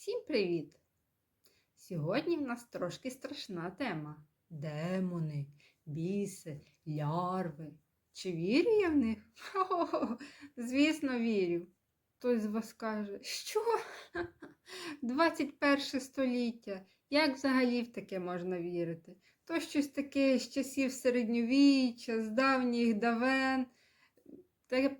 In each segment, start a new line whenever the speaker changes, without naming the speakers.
Всім привіт! Сьогодні в нас трошки страшна тема. Демони, біси, лярви. Чи вірю я в них? Хо-хо-хо, звісно, вірю. Хтось з вас каже, що? 21 століття. Як взагалі в таке можна вірити? То щось таке з часів середньовіччя, з давніх давен.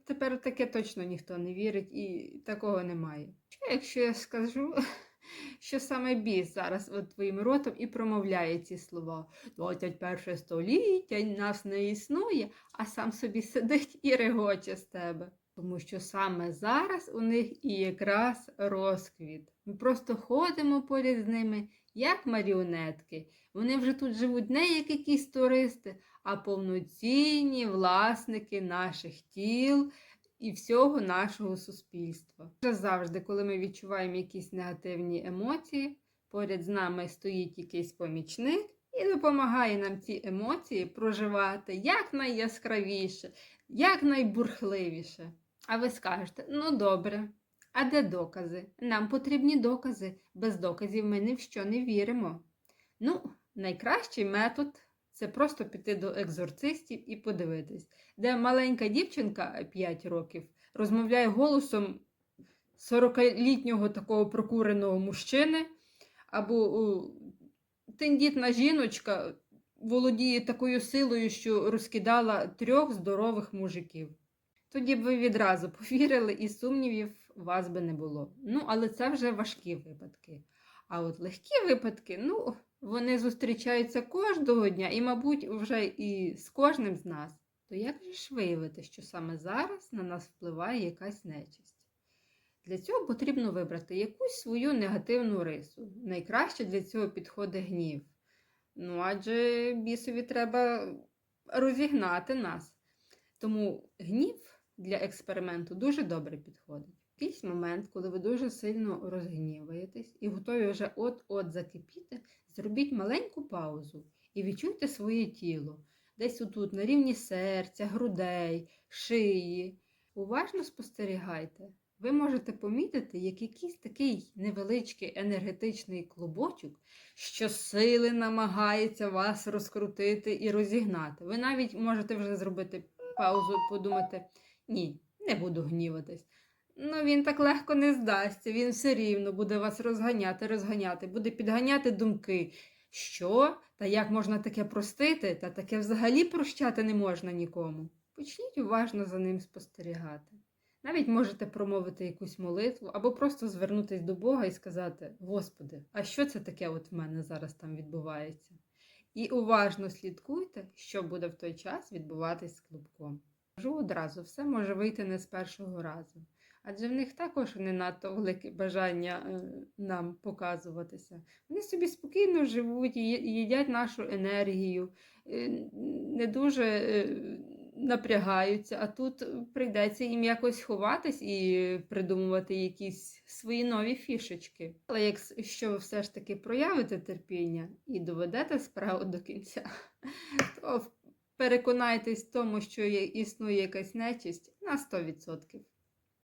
Тепер таке точно ніхто не вірить і такого немає. Що якщо я скажу, що саме біс зараз от твоїм ротом і промовляє ці слова? 21 століття нас не існує, а сам собі сидить і регоче з тебе. Тому що саме зараз у них і якраз розквіт. Ми просто ходимо поряд з ними, як маріонетки. Вони вже тут живуть не як якісь туристи, а повноцінні власники наших тіл і всього нашого суспільства. Завжди, коли ми відчуваємо якісь негативні емоції, поряд з нами стоїть якийсь помічник і допомагає нам ці емоції проживати якнайяскравіше, якнайбурхливіше. А ви скажете, ну добре. А де докази? Нам потрібні докази. Без доказів ми ні в що не віримо. Ну, найкращий метод це просто піти до екзорцистів і подивитись, де маленька дівчинка 5 років розмовляє голосом 40-літнього такого прокуреного мужчини, або тендітна жіночка володіє такою силою, що розкидала трьох здорових мужиків. Тоді б ви відразу повірили, і сумнівів у вас би не було. Ну, але це вже важкі випадки. А от легкі випадки, ну, вони зустрічаються кожного дня і, мабуть, вже і з кожним з нас. То як же ж виявити, що саме зараз на нас впливає якась нечисть? Для цього потрібно вибрати якусь свою негативну рису. Найкраще для цього підходить гнів. Ну, адже бісові треба розігнати нас. Тому гнів для експерименту дуже добре підходить. Якийсь момент, коли ви дуже сильно розгніваєтесь і готові вже от-от закипіти, зробіть маленьку паузу і відчуйте своє тіло. Десь отут, на рівні серця, грудей, шиї. Уважно спостерігайте. Ви можете помітити, як якийсь такий невеличкий енергетичний клубочок, що сили намагається вас розкрутити і розігнати. Ви навіть можете вже зробити паузу подумати, ні, не буду гніватись. Ну, він так легко не здасться, він все рівно буде вас розганяти, розганяти, буде підганяти думки. Що? Та як можна таке простити? Та таке взагалі прощати не можна нікому. Почніть уважно за ним спостерігати. Навіть можете промовити якусь молитву або просто звернутися до Бога і сказати: Господи, а що це таке от в мене зараз там відбувається? І уважно слідкуйте, що буде в той час відбуватись з клубком. Кажу одразу, все може вийти не з першого разу. Адже в них також не надто велике бажання е, нам показуватися. Вони собі спокійно живуть і їдять нашу енергію, е, не дуже е, напрягаються, а тут прийдеться їм якось ховатись і придумувати якісь свої нові фішечки. Але якщо ви все ж таки проявите терпіння і доведете справу до кінця, то переконайтесь в тому, що існує якась нечисть на 100%.